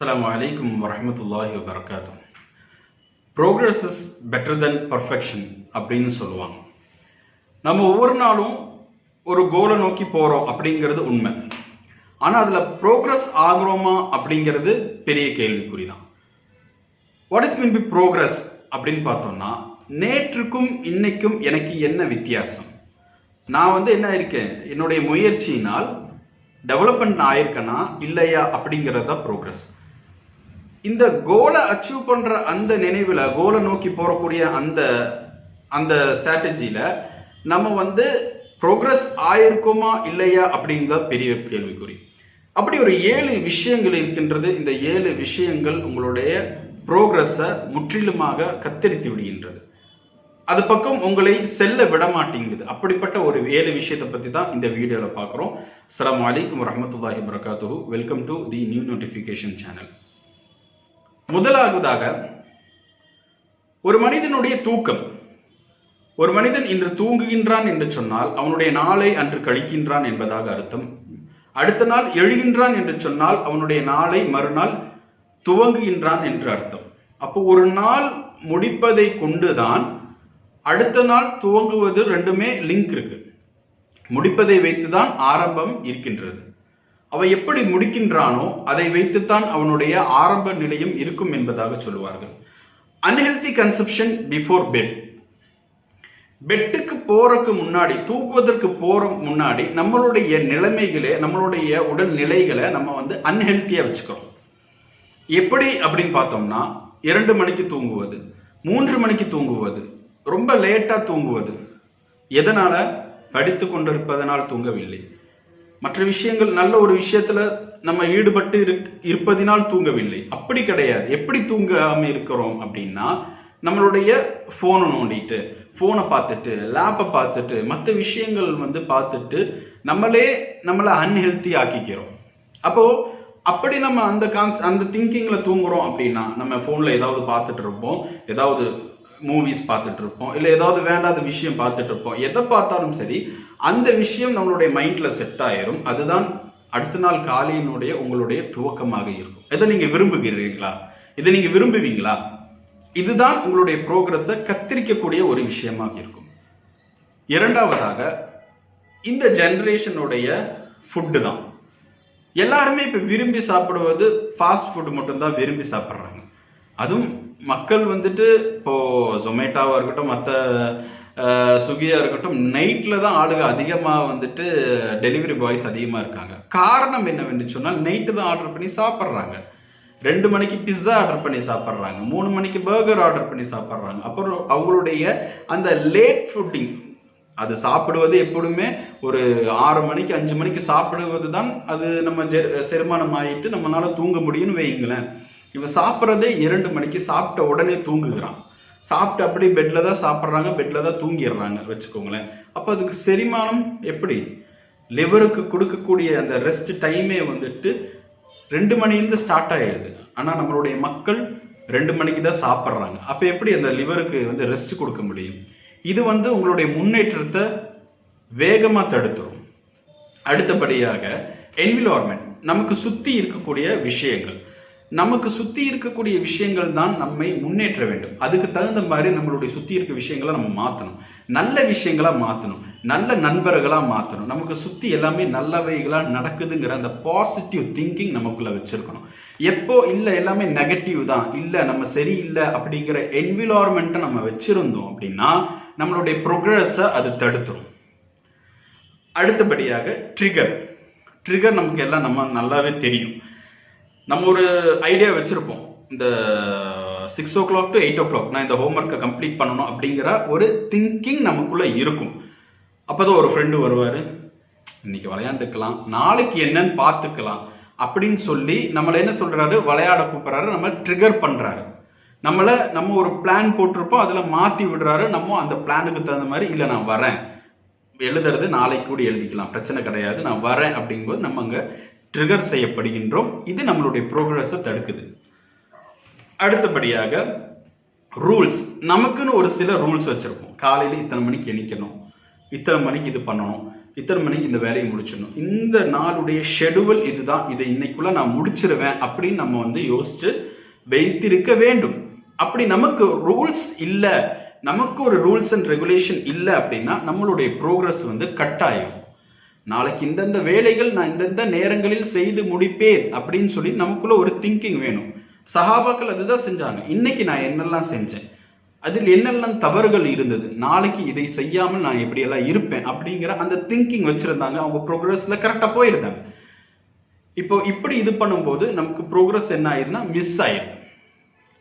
அஸ்லாம் அலைக்கும் வரமத்துல்லாஹி வபரகாத்து progress is better then perfection அப்படின்னு சொல்லுவாங்க. நம்ம ஒவ்வொரு நாளும் ஒரு கோலை நோக்கி போகிறோம் அப்படிங்கிறது உண்மை. ஆனால் அதில் ப்ரோக்ரஸ் ஆகிறோமா அப்படிங்கிறது பெரிய கேள்விக்குறி தான் what is mean by progress அப்படின்னு பார்த்தோம்னா நேற்றுக்கும் இன்னைக்கும் எனக்கு என்ன வித்தியாசம்? நான் வந்து என்ன இருக்கேன்? என்னுடைய முயற்சியினால் டெவலப்மெண்ட் ஆயிருக்கேனா இல்லையா அப்படிங்கிறது தான் ப்ரோக்ரஸ் இந்த கோலை அச்சீவ் பண்ற அந்த நினைவுல கோலை நோக்கி போறக்கூடிய அந்த அந்த ஸ்ட்ராட்டஜியில நம்ம வந்து ப்ரோக்ரஸ் ஆயிருக்குமா இல்லையா அப்படிங்கிற பெரிய கேள்விக்குறி. அப்படி ஒரு ஏழு விஷயங்கள் இருக்கின்றது. இந்த ஏழு விஷயங்கள் உங்களுடைய ப்ரோக்ரஸை முற்றிலுமாக கத்தரித்து விடுகின்றது. அது பக்கம் உங்களை செல்ல விட மாட்டேங்குது. அப்படிப்பட்ட ஒரு ஏழு விஷயத்தை பற்றி தான் இந்த வீடியோவில் பார்க்குறோம். அஸ்ஸலாமு வலைக்கம் வரமத்துல்லாஹி வரகாத்துஹு welcome to the new notification channel முதலாவதாக ஒரு மனிதனுடைய தூக்கம். ஒரு மனிதன் இன்று தூங்குகின்றான் என்று சொன்னால் அவனுடைய நாளை அன்று கழிக்கின்றான் என்பதாக அர்த்தம். அடுத்த நாள் எழுகின்றான் என்று சொன்னால் அவனுடைய நாளை மறுநாள் துவங்குகின்றான் என்று அர்த்தம். அப்போ ஒரு நாள் முடிப்பதை கொண்டுதான் அடுத்த நாள் துவங்குவது ரெண்டுமே லிங்க் இருக்கு. முடிப்பதை வைத்துதான் ஆரம்பம் இருக்கின்றது. அவன் எப்படி முடிக்கின்றானோ அதை வைத்துத்தான் அவனுடைய ஆரம்ப நிலையும் இருக்கும் என்பதாக சொல்லுவார்கள். அன்ஹெல்தி கன்செப்ஷன் பிஃபோர் பெட் பெட்டுக்கு போறதுக்கு முன்னாடி தூக்குவதற்கு போற முன்னாடி நம்மளுடைய நிலைமைகளே நம்மளுடைய உடல் நிலைகளை நம்ம வந்து அன்ஹெல்த்தியா வச்சுக்கிறோம். எப்படி அப்படின்னு பார்த்தோம்னா இரண்டு மணிக்கு தூங்குவது மூன்று மணிக்கு தூங்குவது ரொம்ப லேட்டா தூங்குவது. எதனால? படித்து கொண்டிருப்பதனால் தூங்கவில்லை. மற்ற விஷயங்கள் நல்ல ஒரு விஷயத்துல நம்ம ஈடுபட்டு இருக்- இருப்பதினால் தூங்கவில்லை. அப்படி கிடையாது. எப்படி தூங்காம இருக்கிறோம் அப்படின்னா நம்மளுடைய போனை நோண்டிட்டு போனை பார்த்துட்டு லேப்பை பார்த்துட்டு மற்ற விஷயங்கள் வந்து பார்த்துட்டு நம்மளே நம்மளை அன்ஹெல்த்தி ஆக்கிக்கிறோம். அப்போ அப்படி நம்ம அந்த கான்ஸ் அந்த திங்கிங்ல தூங்குறோம் அப்படின்னா நம்ம போன்ல ஏதாவது பார்த்துட்டு இருப்போம். ஏதாவது மூவிஸ் பார்த்துட்டு இருப்போம் இல்லை ஏதாவது வேண்டாத விஷயம் பார்த்துட்டு இருப்போம் எதை பார்த்தாலும் சரி அந்த விஷயம் நம்மளுடைய மைண்டில் செட் ஆயிரும். அதுதான் அடுத்த நாள் காலையினுடைய உங்களுடைய துவக்கமாக இருக்கும். இதை நீங்கள் விரும்புகிறீர்களா? இதை நீங்கள் விரும்புவீங்களா? இதுதான் உங்களுடைய ப்ரோக்ரஸை கத்திரிக்கக்கூடிய ஒரு விஷயமாக இருக்கும். இரண்டாவதாக இந்த ஜென்ரேஷனுடைய ஃபுட்டு தான். எல்லாருமே இப்போ விரும்பி சாப்பிடுவது ஃபாஸ்ட் ஃபுட் மட்டும்தான் விரும்பி சாப்பிட்றாங்க. அதுவும் மக்கள் வந்துட்டு இப்போ ஜொமேட்டோவாக இருக்கட்டும் மற்ற ஸ்விக்கியாக இருக்கட்டும் நைட்டில் தான் ஆளுங்க அதிகமாக வந்துட்டு டெலிவரி பாய்ஸ் அதிகமாக இருக்காங்க. காரணம் என்னவென்று சொன்னால் நைட்டு தான் ஆர்டர் பண்ணி சாப்பிட்றாங்க. ரெண்டு மணிக்கு பிஸ்ஸா ஆர்டர் பண்ணி சாப்பிட்றாங்க. மூணு மணிக்கு பர்கர் ஆர்டர் பண்ணி சாப்பிட்றாங்க. அப்புறம் அவங்களுடைய அந்த லேட் ஃபுட்டிங் அது சாப்பிடுவது எப்பொழுதுமே ஒரு ஆறு மணிக்கு அஞ்சு மணிக்கு சாப்பிடுவது தான் அது நம்ம செரிமானம் ஆயிட்டு நம்மளால தூங்க முடியும்னு வைங்களேன் இவன் சாப்பிட்றதே இரண்டு மணிக்கு சாப்பிட்ட உடனே தூங்குகிறான். சாப்பிட்டு அப்படியே பெட்டில் தான் சாப்பிட்றாங்க பெட்டில் தான் தூங்கிடுறாங்க வச்சுக்கோங்களேன். அப்போ அதுக்கு செரிமானம் எப்படி? லிவருக்கு கொடுக்கக்கூடிய அந்த ரெஸ்ட் டைமே வந்துட்டு ரெண்டு மணிலேருந்து ஸ்டார்ட் ஆகிடுது ஆனால் நம்மளுடைய மக்கள் ரெண்டு மணிக்கு தான் சாப்பிட்றாங்க. அப்போ எப்படி அந்த லிவருக்கு வந்து ரெஸ்ட் கொடுக்க முடியும்? இது வந்து உங்களுடைய முன்னேற்றத்தை வேகமாக தடுத்துரும். அடுத்தபடியாக என்விலான்மெண்ட் நமக்கு சுற்றி இருக்கக்கூடிய விஷயங்கள். நமக்கு சுத்தி இருக்கக்கூடிய விஷயங்கள் தான் நம்மை முன்னேற்ற வேண்டும். அதுக்கு தகுந்த மாதிரி நம்மளுடைய சுத்தி இருக்க விஷயங்களை நம்ம மாற்றணும் நல்ல விஷயங்களா மாற்றணும் நல்ல நண்பர்களா மாற்றணும் நமக்கு சுத்தி எல்லாமே நல்லவைகளா நடக்குதுங்கிற அந்த பாசிட்டிவ் திங்கிங் நமக்குள்ள வச்சிருக்கணும். எப்போ இல்லை எல்லாமே நெகட்டிவ் தான் இல்லை நம்ம சரியில்லை அப்படிங்கிற என்விலான்மெண்ட்டை நம்ம வச்சிருந்தோம் அப்படின்னா நம்மளுடைய ப்ரோக்ரஸை அது தடுத்துரும். அடுத்தபடியாக ட்ரிகர் ட்ரிகர் நமக்கு எல்லாம் நம்ம நல்லாவே தெரியும். நம்ம ஒரு ஐடியா வச்சிருப்போம். இந்த six o'clock to eight o'clock நான் இந்த ஹோம்ஒர்க்கை கம்ப்ளீட் பண்ணணும் அப்படிங்கிற ஒரு திங்கிங் நமக்குள்ள இருக்கும். அப்போதான் ஒரு ஃப்ரெண்டு வருவார் இன்னைக்கு விளையாண்டுக்கலாம் நாளைக்கு என்னன்னு பார்த்துக்கலாம் அப்படின்னு சொல்லி நம்மளை என்ன சொல்கிறாரு விளையாட கூப்பிட்றாரு நம்ம ட்ரிகர் பண்ணுறாரு நம்மளை நம்ம ஒரு பிளான் போட்டிருப்போம் அதில் மாற்றி விடுறாரு நம்ம அந்த பிளானுக்கு தகுந்த மாதிரி இல்லை நான் வரேன். எழுதுறது நாளைக்கு கூட எழுதிக்கலாம் பிரச்சனை கிடையாது நான் வரேன் அப்படிங்கும்போது நம்ம அங்கே ட்ரிகர் செய்யப்படுகின்றோம். இது நம்மளுடைய ப்ரோக்ரஸை தடுக்குது. அடுத்தபடியாக ரூல்ஸ் நமக்குன்னு ஒரு சில ரூல்ஸ் வச்சுருக்கோம். காலையில் இத்தனை மணிக்கு எணிக்கணும் இத்தனை மணிக்கு இது பண்ணணும். இத்தனை மணிக்கு இந்த வேலையை முடிச்சிடணும். இந்த நாளுடைய ஷெடியூல் இதுதான். இதை இன்னைக்குள்ள நான் முடிச்சிருவேன் அப்படின்னு நம்ம வந்து யோசிச்சு வைத்திருக்க வேண்டும். அப்படி நமக்கு ரூல்ஸ் இல்லை நமக்கு ஒரு ரூல்ஸ் அண்ட் ரெகுலேஷன் இல்லை அப்படின்னா நம்மளுடைய ப்ரோக்ரஸ் வந்து கட்டாயம் நாளைக்கு இந்தந்த வேலைகள் நான் இந்தந்த நேரங்களில் செய்து முடிப்பேன் அப்படின்னு சொல்லி நமக்குள்ள ஒரு திங்கிங் வேணும். சஹாபாக்கள் அதுதான் செஞ்சாங்க. இன்னைக்கு நான் என்னெல்லாம் செஞ்சேன்? அதில் என்னெல்லாம் தவறுகள் இருந்தது? நாளைக்கு இதை செய்யாமல் நான் எப்படியெல்லாம் இருப்பேன்? அப்படிங்கிற அந்த திங்கிங் வச்சிருந்தாங்க. அவங்க ப்ரோக்ரஸ்ல கரெக்டாக போயிருந்தாங்க. இப்போ இப்படி இது பண்ணும்போது நமக்கு ப்ரோக்ரஸ் என்ன ஆயிருதுன்னா மிஸ் ஆயிடுது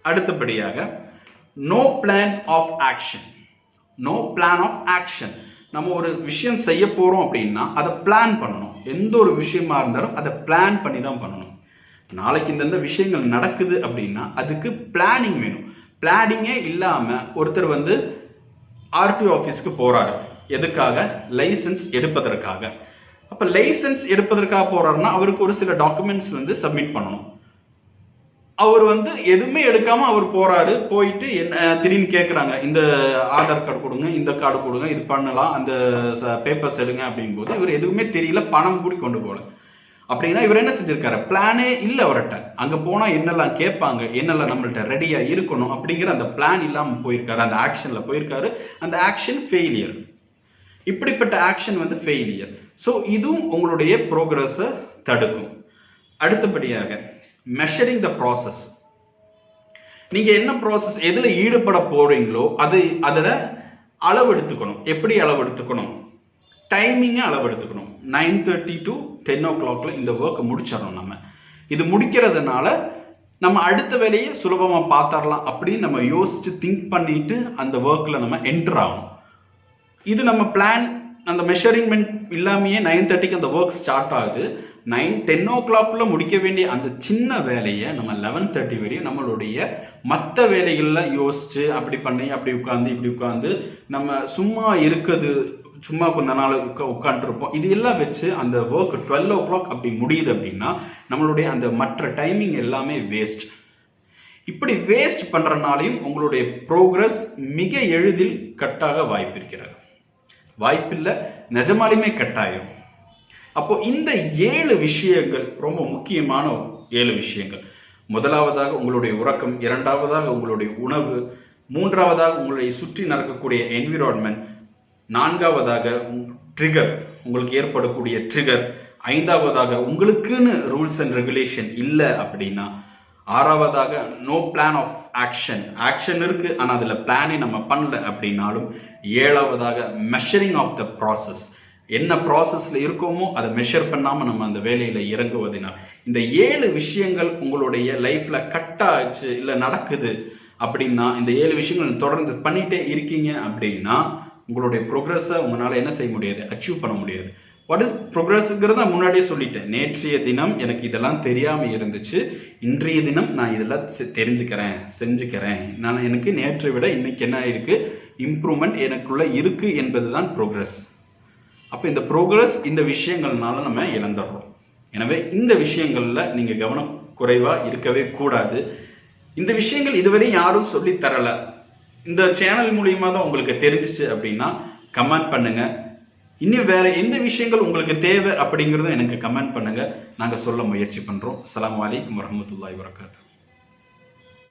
அடுத்தபடியாக no plan of action no plan of action நம்ம ஒரு விஷயம் செய்ய போகிறோம் அப்படின்னா அதை பிளான் பண்ணணும். எந்த ஒரு விஷயமா இருந்தாலும் அதை பிளான் பண்ணி தான் பண்ணணும். நாளைக்கு இந்தந்த விஷயங்கள் நடக்குது அப்படின்னா அதுக்கு பிளானிங் வேணும். பிளானிங்கே இல்லாமல் ஒருத்தர் வந்து ஆர்டிஓ ஆஃபீஸ்க்கு போகிறாரு எதுக்காக? லைசன்ஸ் எடுப்பதற்காக. அப்போ லைசன்ஸ் எடுப்பதற்காக போகிறாருன்னா அவருக்கு ஒரு சில டாக்குமெண்ட்ஸ் வந்து சப்மிட் பண்ணணும். அவர் வந்து எதுவுமே எடுக்காம அவர் போறாரு. போயிட்டு என்ன திடீர்னு கேட்குறாங்க இந்த ஆதார் கார்டு கொடுங்க இந்த கார்டு கொடுங்க இது பண்ணலாம் அந்த பேப்பர்ஸ் எடுங்க அப்படின் போது இவர் எதுவுமே தெரியல பணம் கூடி கொண்டு போகல. அப்படின்னா இவர் என்ன செஞ்சிருக்காரு? பிளானே இல்லை அவர்கிட்ட அங்க போனா என்னெல்லாம் கேட்பாங்க என்னெல்லாம் நம்மள்ட்ட ரெடியா இருக்கணும் அப்படிங்கிற அந்த பிளான் இல்லாம போயிருக்காரு. அந்த ஆக்ஷன்ல போயிருக்காரு. அந்த ஆக்ஷன் ஃபெயிலியர் இப்படிப்பட்ட ஆக்ஷன் வந்து ஃபெயிலியர் ஸோ இதுவும் உங்களுடைய ப்ரோக்ரஸை தடுக்கும். அடுத்தபடியாக மெஷரிங் த ப்ராசஸ் நீங்க என்ன ப்ராசஸ் எதுல ஈடுபட போறீங்களோ அது அதில் அளவு எடுத்துக்கணும். எப்படி அளவு எடுத்துக்கணும்? டைமிங்கை அளவு எடுத்துக்கணும். நைன் தேர்ட்டி டு டென் ஓ கிளாக்ல இந்த ஒர்க்கை முடிச்சிடணும் நம்ம. இது முடிக்கிறதுனால நம்ம அடுத்த வேலையை சுலபமாக பார்த்துடலாம் அப்படின்னு நம்ம யோசிச்சு திங்க் பண்ணிட்டு அந்த ஒர்க்கில் நம்ம என்டர் ஆகணும். இது நம்ம பிளான் அந்த மெஷரிங்மெண்ட் இல்லாமையே நைன் தேர்ட்டிக்கு அந்த ஒர்க் ஸ்டார்ட் ஆகுது. நைன் டென் ஓ கிளாக்குள்ளே முடிக்க வேண்டிய அந்த சின்ன வேலையை நம்ம லெவன் தேர்ட்டி வரையும் நம்மளுடைய மற்ற வேலைகளில் யோசிச்சு அப்படி பண்ணி அப்படி உட்காந்து இப்படி உட்காந்து நம்ம சும்மா இருக்குது சும்மா கொஞ்ச நாள் உட்கா உட்காந்துருப்போம் இது எல்லாம் வச்சு அந்த ஒர்க் டுவெல் ஓ கிளாக் அப்படி முடியுது அப்படின்னா நம்மளுடைய அந்த மற்ற டைமிங் எல்லாமே வேஸ்ட் இப்படி வேஸ்ட் பண்ணுறனாலையும் உங்களுடைய ப்ரோக்ரஸ் மிக எளிதில் கட்டாக வாய்ப்பு இருக்கிறது. வாய்ப்பில்லை நிஜமாலுமே கட்டாயம். அப்போ இந்த ஏழு விஷயங்கள் ரொம்ப முக்கியமான ஏழு விஷயங்கள். முதலாவதாக உங்களுடைய உறக்கம் இரண்டாவதாக உங்களுடைய உணவு மூன்றாவதாக உங்களை சுற்றி நடக்கக்கூடிய என்விரான்மெண்ட் நான்காவதாக ட்ரிகர் உங்களுக்கு ஏற்படக்கூடிய ட்ரிகர் ஐந்தாவதாக உங்களுக்குன்னு ரூல்ஸ் அண்ட் ரெகுலேஷன் இல்லை அப்படின்னா ஆறாவதாக no plan of action action இருக்கு ஆனால் அதில் பிளானே நம்ம பண்ணல அப்படின்னாலும் ஏழாவதாக மெஷரிங் ஆஃப் த ப்ராசஸ் என்ன ப்ராசஸில் இருக்கோமோ அதை மெஷர் பண்ணாமல் நம்ம அந்த வேலையில் இறங்குவதனால். இந்த ஏழு விஷயங்கள் உங்களுடைய லைஃப்பில் கட் ஆச்சு இல்லை நடக்குது அப்படின்னா இந்த ஏழு விஷயங்கள் தொடர்ந்து பண்ணிகிட்டே இருக்கீங்க அப்படின்னா உங்களுடைய ப்ரோக்ரஸை உங்களால் என்ன செய்ய முடியாது? அச்சீவ் பண்ண முடியாது. வாட் இஸ் ப்ரோக்ரஸ்ங்கிறத முன்னாடியே சொல்லிட்டேன். நேற்றைய தினம் எனக்கு இதெல்லாம் தெரியாமல் இருந்துச்சு. இன்றைய தினம் நான் இதெல்லாம் தெரிஞ்சுக்கிறேன் செஞ்சுக்கிறேன். நான் எனக்கு நேற்றை விட இன்னைக்கு என்ன இருக்கு இம்ப்ரூவ்மெண்ட் எனக்குள்ள இருக்கு என்பது தான் ப்ரோக்ரஸ் அப்போ இந்த ப்ரோக்ரஸ் இந்த விஷயங்கள்னால நம்ம இழந்துடுறோம். எனவே இந்த விஷயங்களில் நீங்கள் கவனம் குறைவாக இருக்கவே கூடாது. இந்த விஷயங்கள் இதுவரை யாரும் சொல்லி தரல. இந்த சேனல் மூலியமாக தான் உங்களுக்கு தெரிஞ்சிச்சு அப்படின்னா கமெண்ட் பண்ணுங்க. இன்னும் வேற எந்த விஷயங்கள் உங்களுக்கு தேவை அப்படிங்கிறதும் எனக்கு கமெண்ட் பண்ணுங்க. நாங்கள் சொல்ல முயற்சி பண்ணுறோம் அலாம் வலைக்கம் வரமத்துல்லாய் வரகாத்து